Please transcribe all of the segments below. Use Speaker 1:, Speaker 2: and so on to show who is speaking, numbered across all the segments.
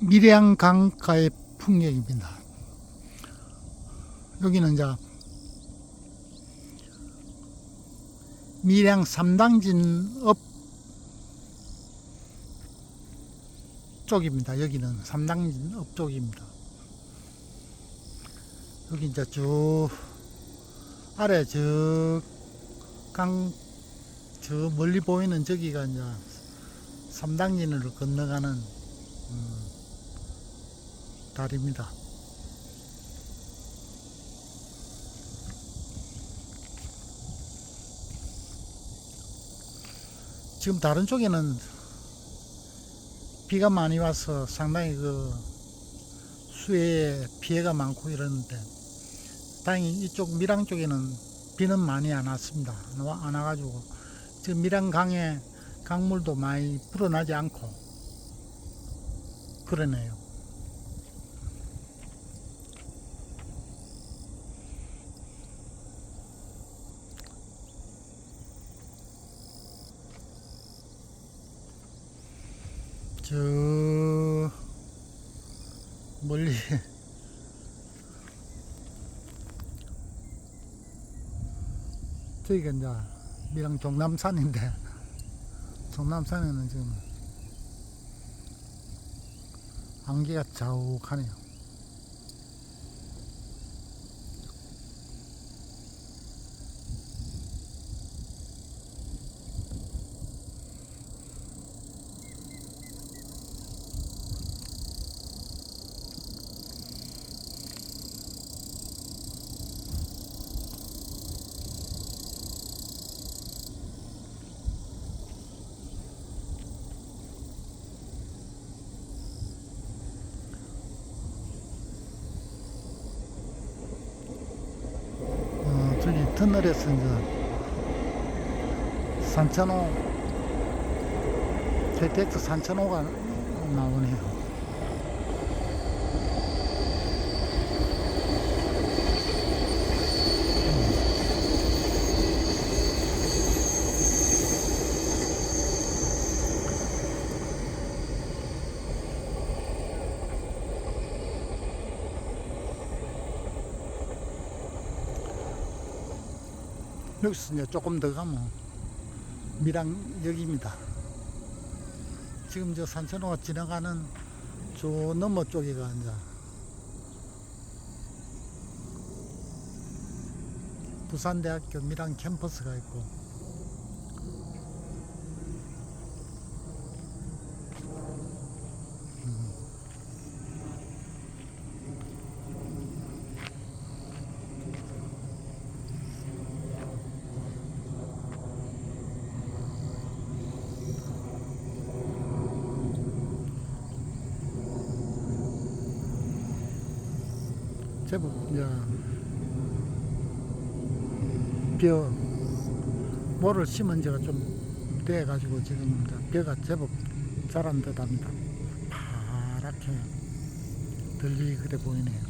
Speaker 1: 밀양 강가의 풍경입니다. 여기는 이제 밀양 삼당진 업 쪽입니다. 여기는 삼당진 업 쪽입니다. 여기 이제 쭉 아래 저강 저 멀리 보이는 저기가 이제 삼당진으로 건너가는 음, 다리입니다. 지금 다른 쪽에는 비가 많이 와서 상당히 그 수해에 피해가 많고 이러는데 다행히 이쪽 밀양 쪽에는 비는 많이 안 왔습니다. 안 와가지고 지금 밀양강에 강물도 많이 불어나지 않고 그러네요. 저 멀리 저기가 이제 밀양 종남산인데 종남산에는 지금 안개가 자욱하네요. 어, 저기 터널에서 이제 산천호 KTX 산천호가 나오네요. 여기서 이제 조금 더 가면 밀양역입니다. 지금 저 산천호가 지나가는 저 너머 쪽에가 이제 부산대학교 밀양 캠퍼스가 있고 음. 제법 벼 모를 심은 지가 좀 돼가지고 지금 벼가 제법 자란 듯합니다. 파랗게 들리 그래 보이네요.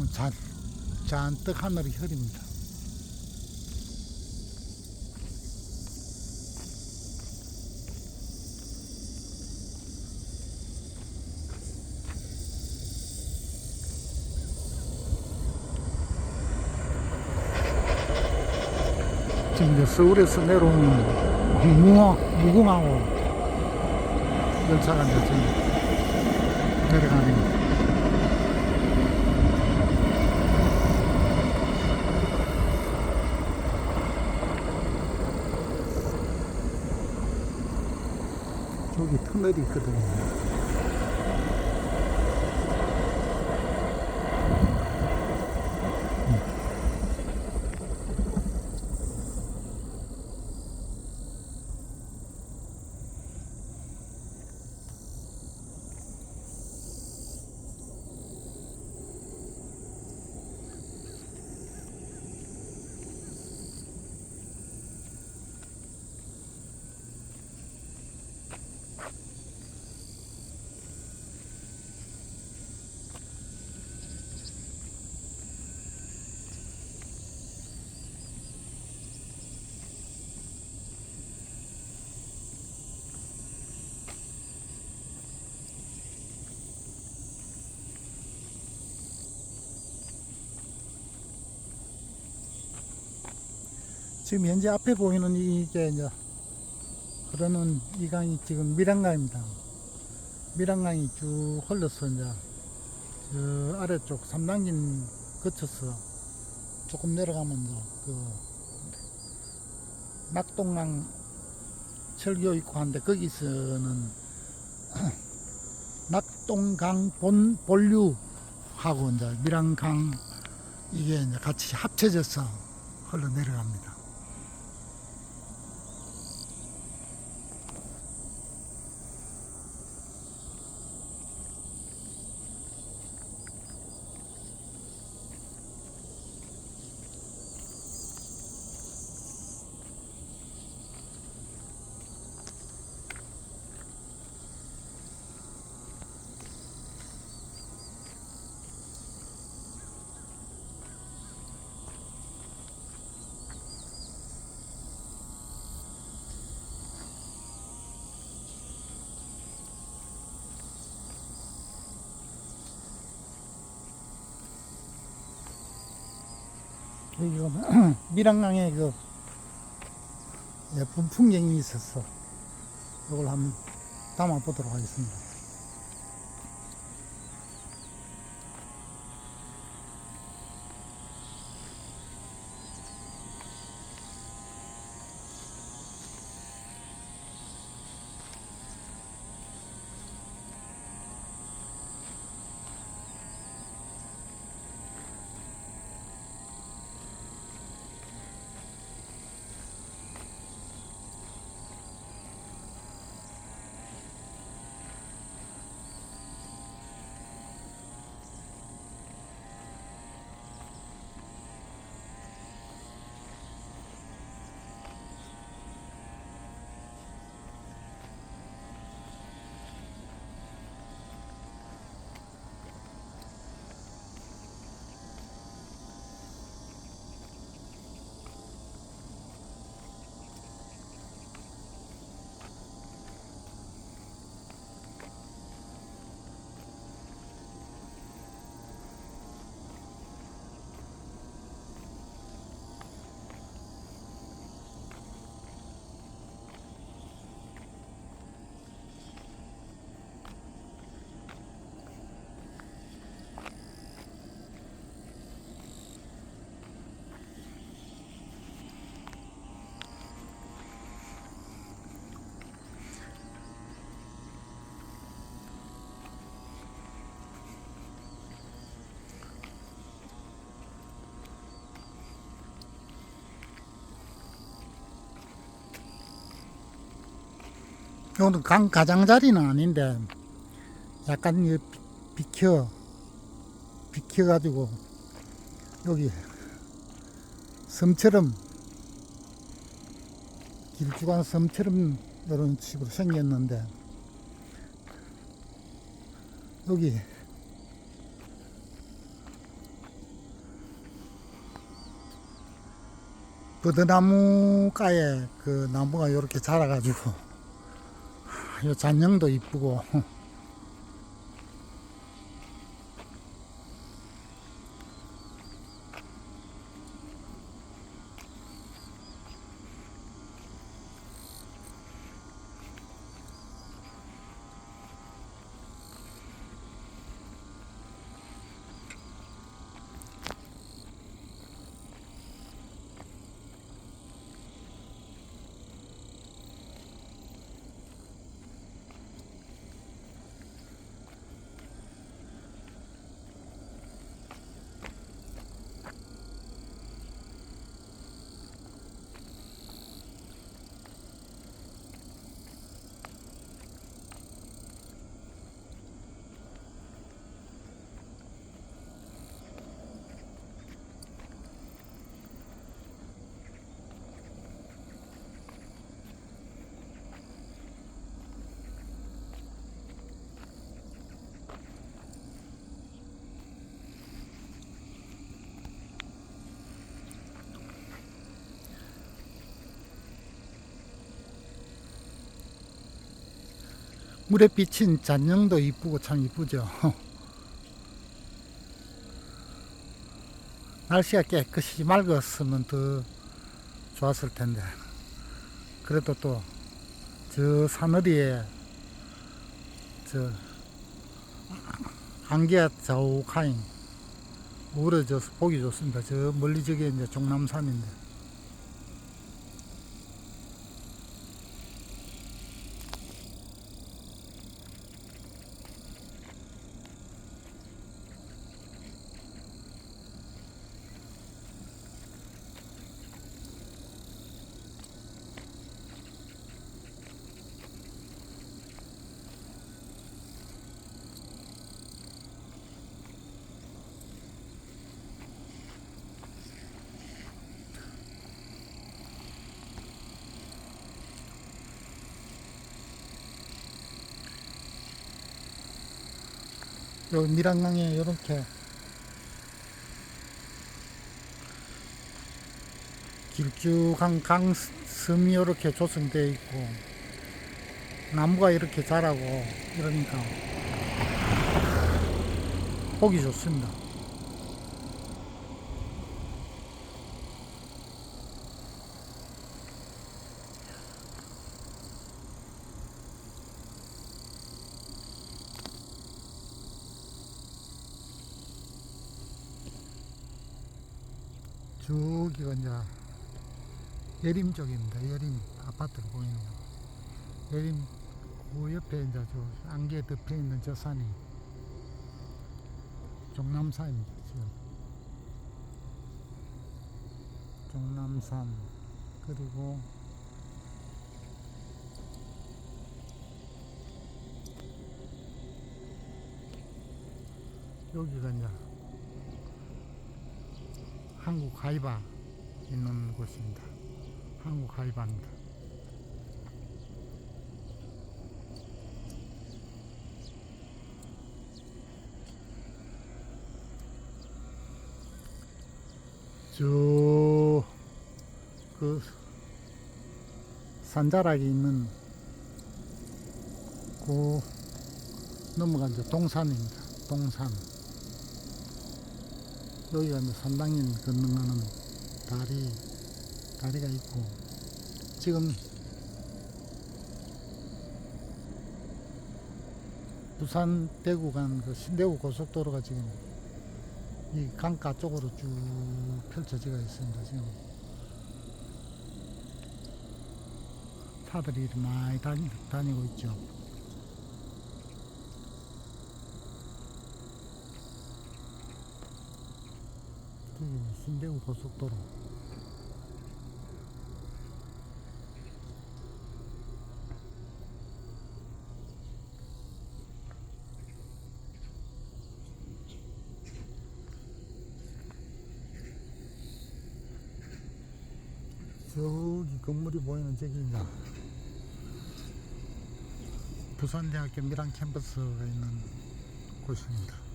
Speaker 1: 어, 잔, 잔뜩 하늘이 흐립니다. 지금 이제 서울에서 내려오는 무궁화, 무궁화호 열차가 이제 지금 내려가는 저기 지금 현재 앞에 보이는 이게 이제 흐르는 이 강이 지금 밀양강입니다. 밀양강이 쭉 흘러서 이제 저 아래쪽 삼당진 거쳐서 조금 내려가면 이제 그 낙동강 철교 있고 한데 거기서는 낙동강 본 본류하고 이제 밀양강 이게 이제 같이 합쳐져서 흘러 내려갑니다. 여기 보면 밀양강에 그 예쁜 풍경이 있어서 이걸 한번 담아 보도록 하겠습니다. 이거는 강 가장자리는 아닌데 약간 비켜 비켜 가지고 여기 섬처럼 길쭉한 섬처럼 이런 식으로 생겼는데 여기 버드나무 가에 그 나무가 이렇게 자라가지고 요 잔영도 이쁘고 물에 비친 잔영도 이쁘고 참 이쁘죠. 날씨가 깨끗이 맑았으면 더 좋았을 텐데 그래도 또 저 사너리에 저 안개가 자욱하니 우러져서 보기 좋습니다. 저 멀리 저게 이제 종남산인데 요 밀양강에 이렇게 길쭉한 강 섬이 이렇게 조성되어 있고 나무가 이렇게 자라고 이러니까 보기 좋습니다. 저기가 이제 예림 쪽입니다. 예림 아파트가 보이는 거. 예림 그 옆에 이제 저 안개 덮여 있는 저 산이 종남산입니다. 지금 종남산 그리고 여기가 이제 한국 가이바 있는 곳입니다. 한국 가이바입니다. 저그 산자락이 있는 그 넘어간 저 동산입니다. 동산. 여기가 이제 산당인 건너가는 다리, 다리가 있고, 지금 부산 대구 간 그 신대구 고속도로가 지금 이 강가 쪽으로 쭉 펼쳐지고 있습니다. 지금 차들이 많이 다니, 다니고 있죠. 여기 신대구 고속도로. 저기 건물이 보이는 저기입니다. 부산대학교 밀양 캠퍼스가 있는 곳입니다.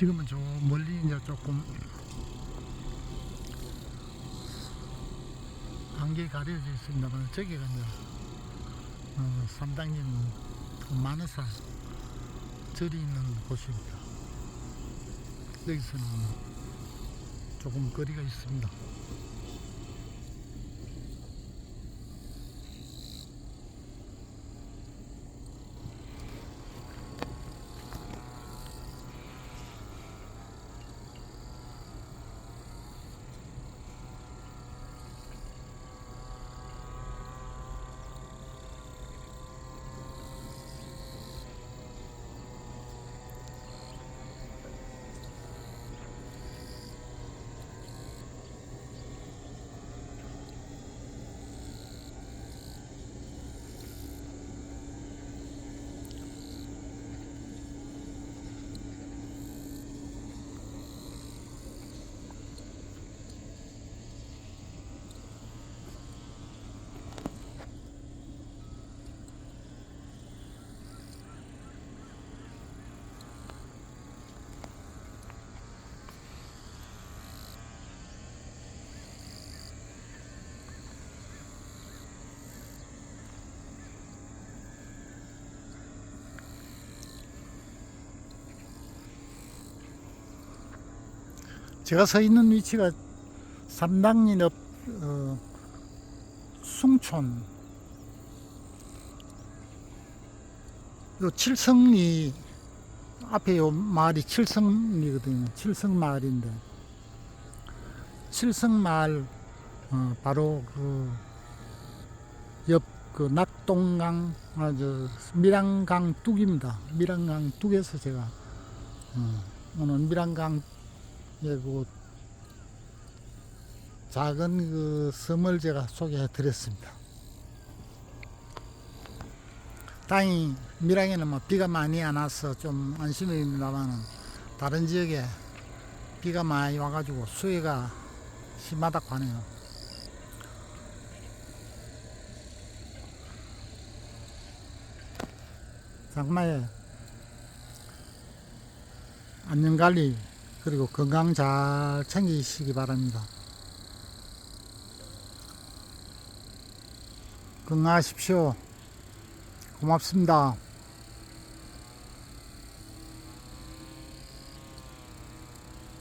Speaker 1: 지금은 저 멀리 이제 조금 안개 가려져 있습니다만 저기가 이제 어, 삼당진 그 만우사 절이 있는 곳입니다. 여기서는 조금 거리가 있습니다. 제가 서 있는 위치가 삼당리 옆 어, 숭촌 요 칠성리 앞에 요 마을이 칠성리거든요. 칠성마을인데 칠성마을 어, 바로 그 옆 그 낙동강 아저 밀양강 뚝입니다. 밀양강 뚝에서 제가 어, 오늘 밀양강 에그 작은 그 섬을 제가 소개해 드렸습니다. 다행히 밀양에는 뭐 비가 많이 안 와서 좀 안심입니다만 다른 지역에 비가 많이 와가지고 수해가 심하다고 하네요. 장마에 안전관리 그리고 건강 잘 챙기시기 바랍니다. 건강하십시오. 고맙습니다.